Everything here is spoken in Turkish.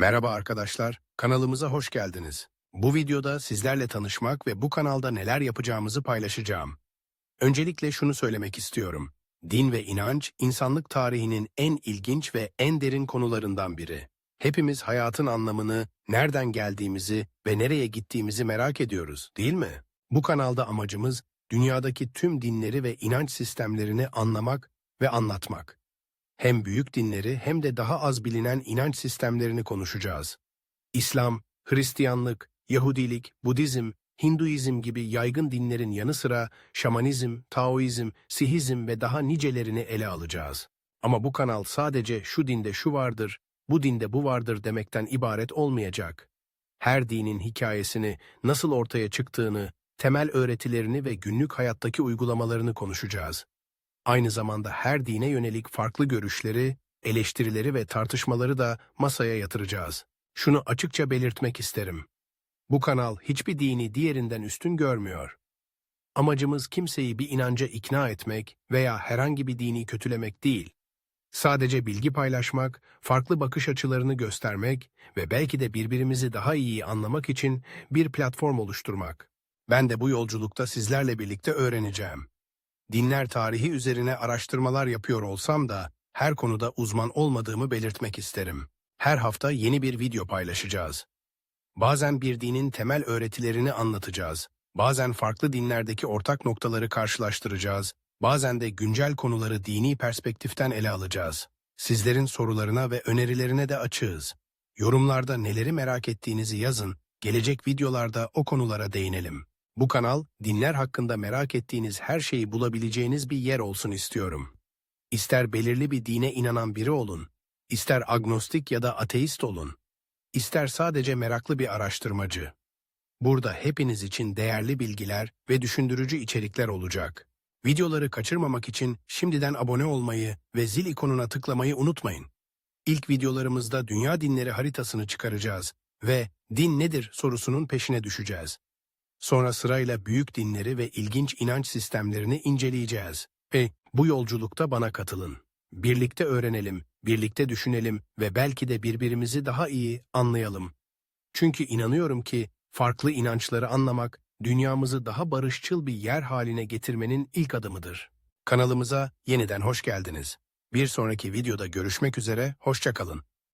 Merhaba arkadaşlar, kanalımıza hoş geldiniz. Bu videoda sizlerle tanışmak ve bu kanalda neler yapacağımızı paylaşacağım. Öncelikle şunu söylemek istiyorum. Din ve inanç, insanlık tarihinin en ilginç ve en derin konularından biri. Hepimiz hayatın anlamını, nereden geldiğimizi ve nereye gittiğimizi merak ediyoruz, değil mi? Bu kanalda amacımız, dünyadaki tüm dinleri ve inanç sistemlerini anlamak ve anlatmak. Hem büyük dinleri hem de daha az bilinen inanç sistemlerini konuşacağız. İslam, Hristiyanlık, Yahudilik, Budizm, Hinduizm gibi yaygın dinlerin yanı sıra şamanizm, Taoizm, Sihizm ve daha nicelerini ele alacağız. Ama bu kanal sadece şu dinde şu vardır, bu dinde bu vardır demekten ibaret olmayacak. Her dinin hikayesini, nasıl ortaya çıktığını, temel öğretilerini ve günlük hayattaki uygulamalarını konuşacağız. Aynı zamanda her dine yönelik farklı görüşleri, eleştirileri ve tartışmaları da masaya yatıracağız. Şunu açıkça belirtmek isterim. Bu kanal hiçbir dini diğerinden üstün görmüyor. Amacımız kimseyi bir inanca ikna etmek veya herhangi bir dini kötülemek değil. Sadece bilgi paylaşmak, farklı bakış açılarını göstermek ve belki de birbirimizi daha iyi anlamak için bir platform oluşturmak. Ben de bu yolculukta sizlerle birlikte öğreneceğim. Dinler tarihi üzerine araştırmalar yapıyor olsam da her konuda uzman olmadığımı belirtmek isterim. Her hafta yeni bir video paylaşacağız. Bazen bir dinin temel öğretilerini anlatacağız. Bazen farklı dinlerdeki ortak noktaları karşılaştıracağız. Bazen de güncel konuları dini perspektiften ele alacağız. Sizlerin sorularına ve önerilerine de açığız. Yorumlarda neleri merak ettiğinizi yazın. Gelecek videolarda o konulara değinelim. Bu kanal, dinler hakkında merak ettiğiniz her şeyi bulabileceğiniz bir yer olsun istiyorum. İster belirli bir dine inanan biri olun, ister agnostik ya da ateist olun, ister sadece meraklı bir araştırmacı. Burada hepiniz için değerli bilgiler ve düşündürücü içerikler olacak. Videoları kaçırmamak için şimdiden abone olmayı ve zil ikonuna tıklamayı unutmayın. İlk videolarımızda dünya dinleri haritasını çıkaracağız ve din nedir sorusunun peşine düşeceğiz. Sonra sırayla büyük dinleri ve ilginç inanç sistemlerini inceleyeceğiz. Ve bu yolculukta bana katılın. Birlikte öğrenelim, birlikte düşünelim ve belki de birbirimizi daha iyi anlayalım. Çünkü inanıyorum ki farklı inançları anlamak, dünyamızı daha barışçıl bir yer haline getirmenin ilk adımıdır. Kanalımıza yeniden hoş geldiniz. Bir sonraki videoda görüşmek üzere, hoşça kalın.